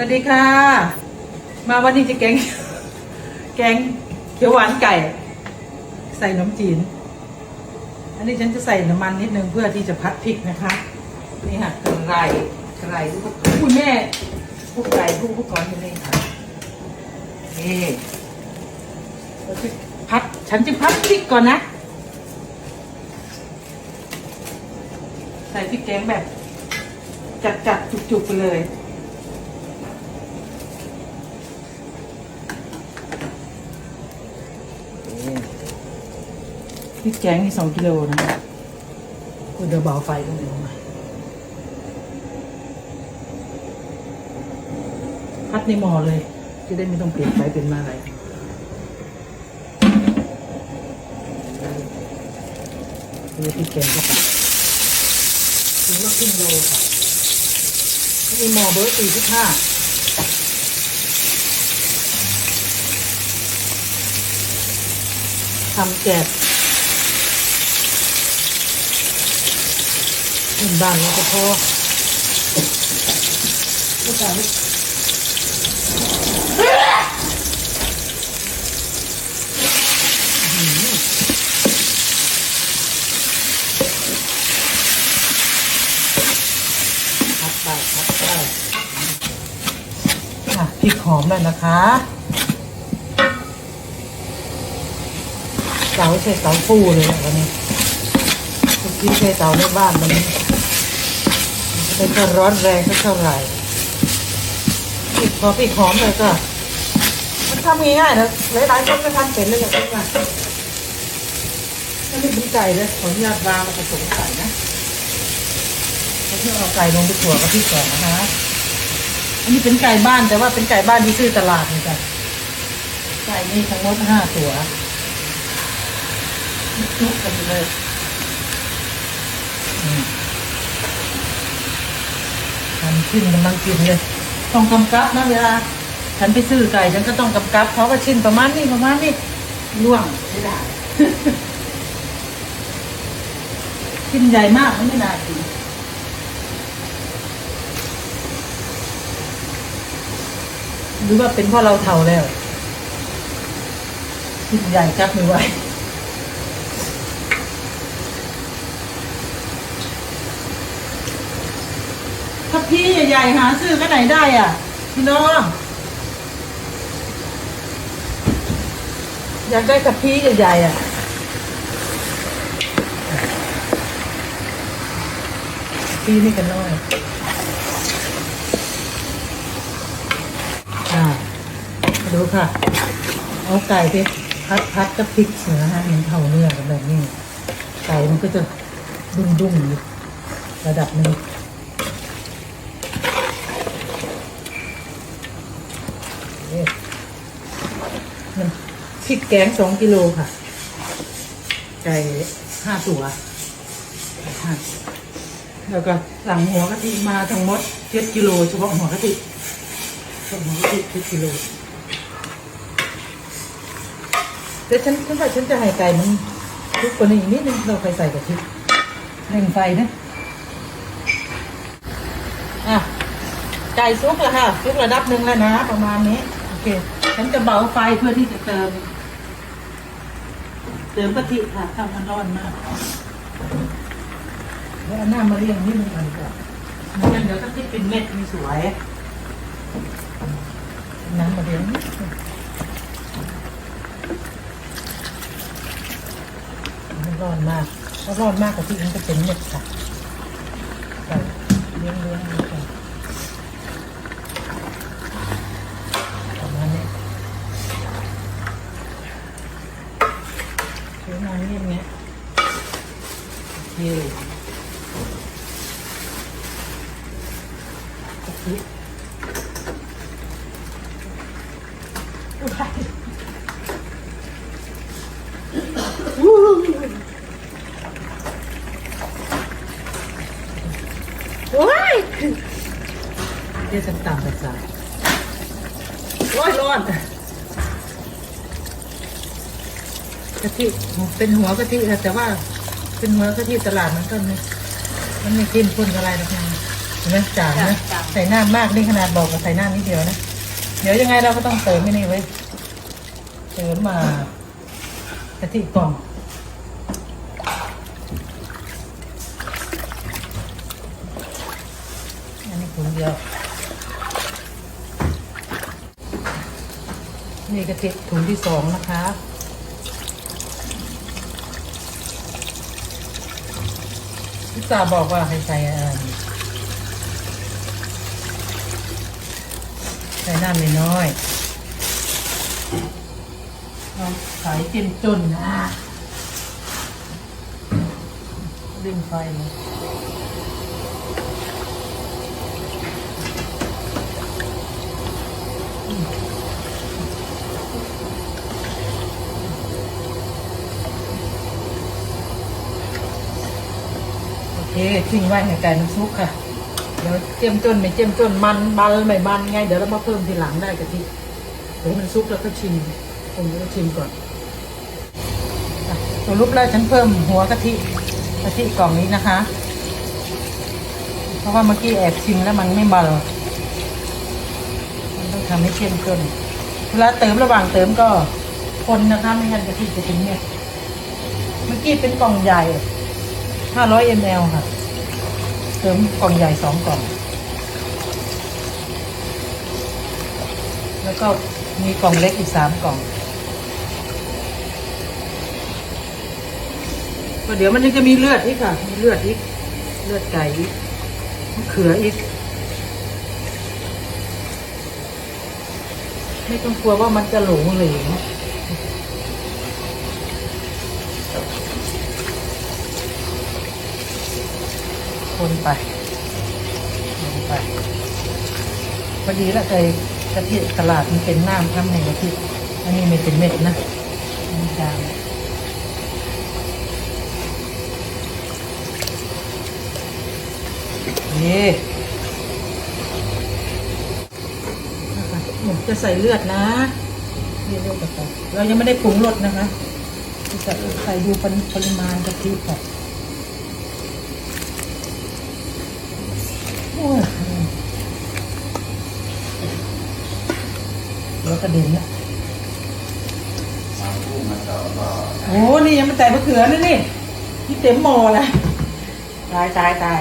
สวัสดีค่ะ มาวันนี้จะแกง แกงเขียวหวานไก่ ใส่น้ำจีน อันนี้ฉันจะใส่น้ำมันนิดนึงเพื่อที่จะพัดพริกนะคะ นี่ค่ะกระไรกระไรลูกคุณแม่พวกไก่พวกพวกก้อนอยู่นี่ค่ะนี่พัดฉันจะพัดพริกก่อนนะ ใส่พริกแกงแบบ จัดจัดๆจุกๆไปเลย ริกแกงนี่สองกิโลนะคุณเดี๋ยวเบาไฟตรงนี้มาพัดในหม้อเลย จะได้ไม่ต้องเปลี่ยนไฟเป็นมาอะไรดูพริกแกงก็ไปถึงว่าครึ่งโลค่ะมีหม้อเบอร์สี่สิบห้าทำแจก เห็นบ้านเราก็พอไม่ใช่พับไปพับไปค่ะพริกหอมเลยนะคะเสาใช้เสาฟูเลยอะวันนี้ ที่ใช้เสาในบ้านมันเป็นจะร้อนแรงสักเท่าไหร่ปิดพอปิดหอมเลยก็มันทำง่ายๆนะหลายๆคนก็ทำเป็นเลยอย่างนี้ว่าอันนี้เป็นไก่เลยขออนุญาตวางมาผสมไก่นะแล้วเพื่อเอาไก่ลงไปขั่วกับพริกก่อนนะคะอันนี้เป็นไก่บ้านแต่ว่าเป็นไก่บ้านที่ซื้อตลาดนี่จ้ะไก่นี่ทั้งหมดห้าตัวจุกกันเลย ทำชิ้นกำลังกินเลยต้องกำกับนะเวลาฉันไปซื้อไก่ฉันก็ต้องกำกับเพราะว่าชิ้นประมาณนี้ประมาณนี้ล่วงไม่ได้ชิ้นใหญ่มากมันไม่น่ากินหรือว่าเป็นเพราะเราเท่าแล้วชิ้นใหญ่ครับไม่ไหว ถ้าพี่ใหญ่ๆหาซื้อก็ไหนได้อะ พี่น้อง อยากได้กับพี่ใหญ่ๆอะพี่นี่กันน้อยอ่าดูค่ะ เอาไก่ไปพัดพัดกับพริกเสือฮะมันเท่าเนื้อกันแบบนี้ ไก่มันก็จะดุ้งๆอยู่ระดับหนึง นี่มัน พริกแกงสองกิโลค่ะ ไก่ห้าตัวห้าแล้วก็สั่งหัวกะทิมาทั้งหมดเจ็ดกิโลเฉพาะหัวกะทิเฉพาะหัวกะทิเจ็ดกิโลแต่ฉันฉันว่าฉันจะให้ไก่มันทุกกว่านี้อีกนิดนึงเราไปใส่กะทิเร่งไฟนะอะไก่ซุกแล้วค่ะซุกระดับหนึ่งแล้วนะ ประมาณนี้ โอเค ฉันจะเบาไฟเพื่อที่จะเติม ติมกะทิค่ะทำมันร้อนมากแล้วเอาหน้ามาเรียงนิดนึงก่อนดีกว่าไม่งั้นเดี๋ยวกะทิเป็นเม็ดไม่สวยน้ำมาเรียงนิดนึงมันร้อนมากถ้าร้อนมากกะทิมันจะเป็นเม็ดค่ะใส่เลี้ยงเลี้ยงๆก่อน ประมาณนี้ ประมาณนี้อย่างเงี้ยโอเคกะทิโอ้ยเดี๋ยวฉันตามภาษาร้อนร้อน กะทิเป็นหัวกะทินะแต่ว่าเป็นหัวกะทิตลาดมันก็ไม่มันไม่กินคนอะไรหรอกนะเห็นไหมจางนะจาง ใส่น้ำมากนี่ขนาดบอกกับใส่น้ำนิดเดียวนะเดี๋ยวยังไงเราก็ต้องเติมไม่นี่ไว้ยเติมมากะทิกล่องอันนี้ถุงเดียว นี่กะทิถุงที่สองนะคะ พิสาบอกว่าให้ใส่อ่อใส่น้ำน้อยๆเราขายเจ็มจนนะดึงไฟเลย เคทิ้งไว้ให้ไก่มันซุกค่ะ เดี๋ยวเจียมจนไม่เจียมจนมันมันไม่มันไงเดี๋ยวเรามาเพิ่มทีหลังได้กะทิเดี๋ยวมันซุกแล้วก็ชิมผมจะชิมก่อนสรุปแล้วฉันเพิ่มหัวกะทิกะทิกล่องนี้นะคะ เพราะว่าเมื่อกี้แอบชิมแล้วมันไม่มันมันต้องทำให้เข้มข้นเวลาเติมระหว่างเติมก็คนนะคะไม่งั้นกะทิจะเป็นเม็ดเมื่อกี้เป็นกล่องใหญ่ 500 ml ค่ะ เติมกล่องใหญ่สองกล่อง แล้วก็มีกล่องเล็กอีกสามกล่อง ก็เดี๋ยวมันยังจะมีเลือดอีกค่ะ มีเลือดอีก เลือดไก่อีกมะเขืออีก ไม่ต้องกลัวว่ามันจะหลงเหลว คนไปคนไป พอดีแล้วเคยกะทิตลาดมันเป็นน้ำทำในกะทิอันนี้ไม่เป็นเม็ดนะอันนี้จางนี่จะใส่เลือดนะเลือดกับเรายังไม่ได้ปรุงรสนะคะ จะใส่ดูปริมาณกะทิก่อนโอ้ย แล้วกระเด็นละโอ้นี่ยังไม่แต่มะเขือนะนี่นี่เต็มหมอเลยตายตายตาย